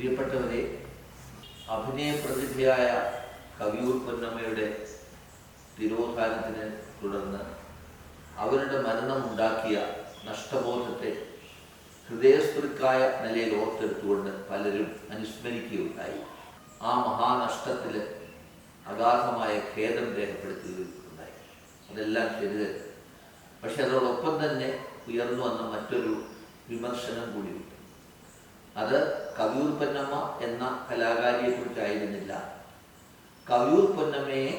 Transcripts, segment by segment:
പ്രിയപ്പെട്ടവരെ അഭിനയ പ്രതിഭയായ കവിയൂർ പൊന്നമ്മയുടെ തിരോധാനത്തിനെ തുടർന്ന് അവരുടെ മരണമുണ്ടാക്കിയ നഷ്ടബോധത്തെ ഹൃദയസ്പൃക്കായ നിലയിൽ ഓർത്തെടുത്തുകൊണ്ട് പലരും അനുസ്മരിക്കുകയുണ്ടായി. ആ മഹാനഷ്ടത്തിൽ അഗാധമായ ഖേദം രേഖപ്പെടുത്തുകയുണ്ടായി അതെല്ലാം ശരി പക്ഷെ അതോടൊപ്പം തന്നെ ഉയർന്നു വന്ന മറ്റൊരു വിമർശനം കൂടിയുണ്ട്. അത് കവിയൂർ പൊന്നമ്മ എന്ന കലാകാരിയെ കുറിച്ചായിരുന്നില്ല. കവിയൂർ പൊന്നമ്മയെ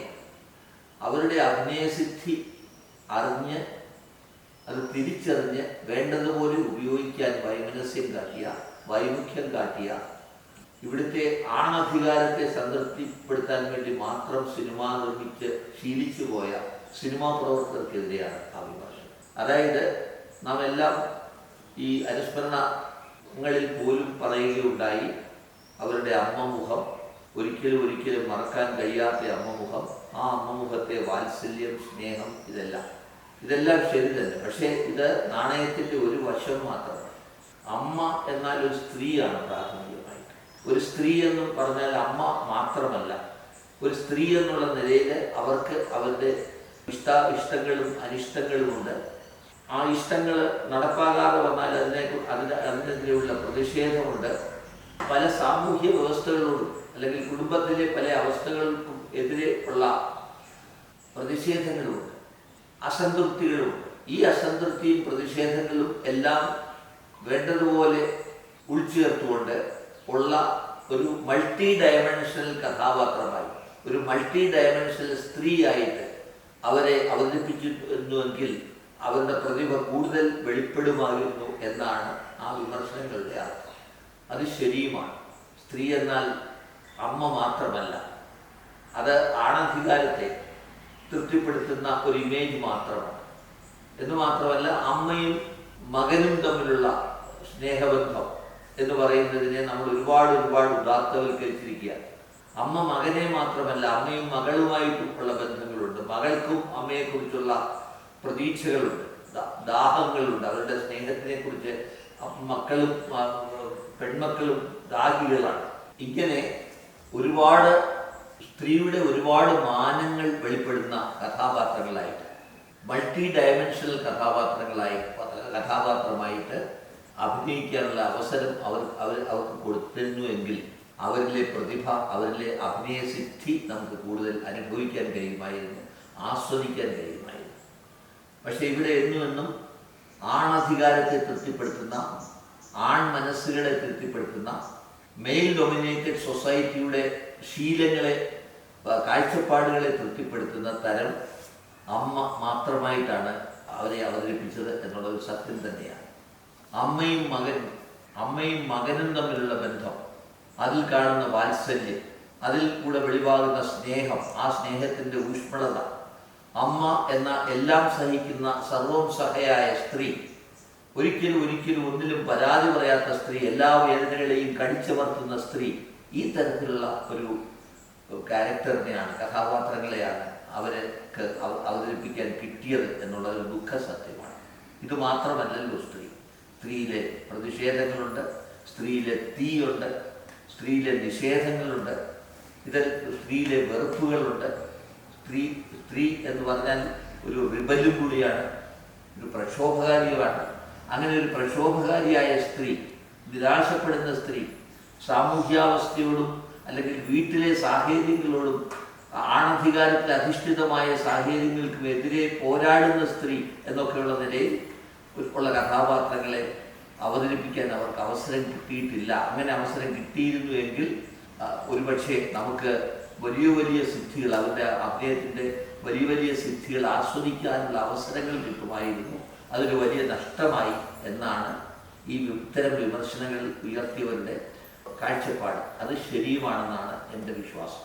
അവരുടെ അഭിനയസിദ്ധി അറിഞ്ഞ് അത് തിരിച്ചറിഞ്ഞ് വേണ്ടതുപോലെ ഉപയോഗിക്കാൻ വൈമനസ്യം കാട്ടിയ വൈമുഖ്യം കാട്ടിയ ഇവിടുത്തെ ആണധികാരത്തെ സംതൃപ്തിപ്പെടുത്താൻ വേണ്ടി മാത്രം സിനിമ നിർമ്മിച്ച് ശീലിച്ചു പോയ സിനിമാ പ്രവർത്തകർക്കെതിരെയാണ് അഭിഭാഷം അതായത് നാം എല്ലാം ഈ അനുസ്മരണങ്ങളിൽ പോലും പറയുകയുണ്ടായി. അവരുടെ അമ്മമുഖം ഒരിക്കലും ഒരിക്കലും മറക്കാൻ കഴിയാത്ത അമ്മമുഖം. ആ അമ്മമുഖത്തെ വാത്സല്യം സ്നേഹം ഇതെല്ലാം. ഇതെല്ലാം ശരി തന്നെ. പക്ഷേ ഇത് നാണയത്തിന്റെ ഒരു വശം മാത്രമാണ് അമ്മ എന്നാൽ ഒരു സ്ത്രീയാണ് പ്രാഥമികമായി. ഒരു സ്ത്രീ എന്ന് പറഞ്ഞാൽ അമ്മ മാത്രമല്ല. ഒരു സ്ത്രീ എന്നുള്ള നിലയിൽ അവർക്ക് അവരുടെ ഇഷ്ടങ്ങളും അനിഷ്ടങ്ങളുമുണ്ട്. ആ ഇഷ്ടങ്ങൾ നടപ്പാകാതെ വന്നാൽ അതിനെ അതിന് അതിനെതിരെയുള്ള പ്രതിഷേധമുണ്ട്. പല സാമൂഹ്യ വ്യവസ്ഥകളോടും അല്ലെങ്കിൽ കുടുംബത്തിലെ പല അവസ്ഥകൾക്കും എതിരെ ഉള്ള പ്രതിഷേധങ്ങളുമുണ്ട് അസംതൃപ്തികളുമുണ്ട് ഈ അസംതൃപ്തിയും പ്രതിഷേധങ്ങളും എല്ലാം വേണ്ടതുപോലെ ഉൾച്ചേർത്തുകൊണ്ട് ഉള്ള ഒരു മൾട്ടി ഡയമെൻഷണൽ കഥാപാത്രമായി ഒരു മൾട്ടി ഡയമെൻഷണൽ സ്ത്രീയായിട്ട് അവരെ അവതരിപ്പിച്ചിരുന്നുവെങ്കിൽ അവരുടെ പ്രതിഭ കൂടുതൽ വെളിപ്പെടുമായിരുന്നു എന്നാണ് ആ വിമർശനങ്ങളുടെ അർത്ഥം. അത് ശരിയുമാണ്. സ്ത്രീ എന്നാൽ അമ്മ മാത്രമല്ല. അത് ആണധികാരത്തെ തൃപ്തിപ്പെടുത്തുന്ന ഒരു ഇമേജ് മാത്രമാണ്. എന്ന് മാത്രമല്ല അമ്മയും മകനും തമ്മിലുള്ള സ്നേഹബന്ധം എന്ന് പറയുന്നതിനെ നമ്മൾ ഒരുപാട് ഒരുപാട് ഉദാത്തവൽക്കരിച്ചിരിക്കുക. അമ്മ മകനെ മാത്രമല്ല അമ്മയും മകളുമായിട്ടുള്ള ബന്ധങ്ങളുണ്ട്. മകൾക്കും അമ്മയെക്കുറിച്ചുള്ള പ്രതീക്ഷകളുണ്ട്. ദാഹങ്ങളുണ്ട്. അവരുടെ സ്നേഹത്തിനെ കുറിച്ച് മക്കളും പെൺമക്കളും ദാഹികളാണ്. ഇങ്ങനെ ഒരുപാട് സ്ത്രീയുടെ ഒരുപാട് മാനങ്ങൾ വെളിപ്പെടുന്ന കഥാപാത്രങ്ങളായിട്ട് മൾട്ടി ഡയമെൻഷണൽ കഥാപാത്രങ്ങളായി കഥാപാത്രമായിട്ട് അഭിനയിക്കാനുള്ള അവസരം അവർ അവർ അവർക്ക് കൊടുത്തിരുന്നു എങ്കിൽ അവരിലെ പ്രതിഭ അവരിലെ അഭിനയ സിദ്ധി നമുക്ക് കൂടുതൽ അനുഭവിക്കാൻ കഴിയുമായിരുന്നു ആസ്വദിക്കാൻ കഴിയുമായിരുന്നു. പക്ഷെ ഇവിടെ എന്നുവെന്നും ആണധികാരത്തെ തൃപ്തിപ്പെടുത്തുന്ന ആൺ മനസ്സുകളെ തൃപ്തിപ്പെടുത്തുന്ന മെയിൽ ഡൊമിനേറ്റഡ് സൊസൈറ്റിയുടെ ശീലങ്ങളെ കാഴ്ചപ്പാടുകളെ തൃപ്തിപ്പെടുത്തുന്ന തരം അമ്മ മാത്രമായിട്ടാണ് അവരെ അവതരിപ്പിച്ചത് എന്നുള്ളത് ഒരു സത്യം തന്നെയാണ്. അമ്മയും മകൻ അമ്മയും മകനും തമ്മിലുള്ള ബന്ധം അതിൽ കാണുന്ന വാത്സല്യം അതിൽ കൂടെ വെളിവാകുന്ന സ്നേഹം ആ സ്നേഹത്തിന്റെ ഊഷ്മളത അമ്മ എന്ന എല്ലാം സഹിക്കുന്ന സർവം സഹയായ സ്ത്രീ ഒരിക്കലും ഒരിക്കലും ഒന്നിലും പരാതി പറയാത്ത സ്ത്രീ എല്ലാ വേദനകളെയും കടിച്ചമർത്തുന്ന സ്ത്രീ ഈ തരത്തിലുള്ള ഒരു ക്യാരക്ടറിനെയാണ് കഥാപാത്രങ്ങളെയാണ് അവർക്ക് അവ- അവതരിപ്പിക്കാൻ കിട്ടിയത് എന്നുള്ളത് ഒരു ദുഃഖ സത്യമാണ്. ഇത് മാത്രമല്ലല്ലോ സ്ത്രീ. സ്ത്രീയിലെ പ്രതിഷേധങ്ങളുണ്ട് സ്ത്രീയിലെ തീയുണ്ട് സ്ത്രീയിലെ നിഷേധങ്ങളുണ്ട് ഇതിൽ സ്ത്രീയിലെ വെറുപ്പുകളുണ്ട് സ്ത്രീ സ്ത്രീ എന്ന് പറഞ്ഞാൽ ഒരു റിബലും കൂടിയാണ് ഒരു പ്രക്ഷോഭകാരിയുമാണ്. അങ്ങനെ ഒരു പ്രക്ഷോഭകാരിയായ സ്ത്രീ നിരാശപ്പെടുന്ന സ്ത്രീ സാമൂഹ്യാവസ്ഥയോടും അല്ലെങ്കിൽ വീട്ടിലെ സാഹചര്യങ്ങളോടും ആണധികാരത്തിൽ അധിഷ്ഠിതമായ സാഹചര്യങ്ങൾക്കും എതിരെ പോരാടുന്ന സ്ത്രീ എന്നൊക്കെയുള്ള നിലയിൽ ഉള്ള കഥാപാത്രങ്ങളെ അവതരിപ്പിക്കാൻ അവർക്ക് അവസരം കിട്ടിയിട്ടില്ല. അങ്ങനെ അവസരം കിട്ടിയിരുന്നു എങ്കിൽ ഒരുപക്ഷെ നമുക്ക് വലിയ വലിയ സിദ്ധികൾ അവരുടെ അദ്ദേഹത്തിന്റെ വലിയ വലിയ സിദ്ധികൾ ആസ്വദിക്കാനുള്ള അവസരങ്ങൾ കിട്ടുമായിരുന്നു. അതൊരു വലിയ നഷ്ടമായി എന്നാണ് ഈ ഇത്തരം വിമർശനങ്ങൾ ഉയർത്തിയവരുടെ കാഴ്ചപ്പാട്. അത് ശരിയുമാണെന്നാണ് എന്റെ വിശ്വാസം.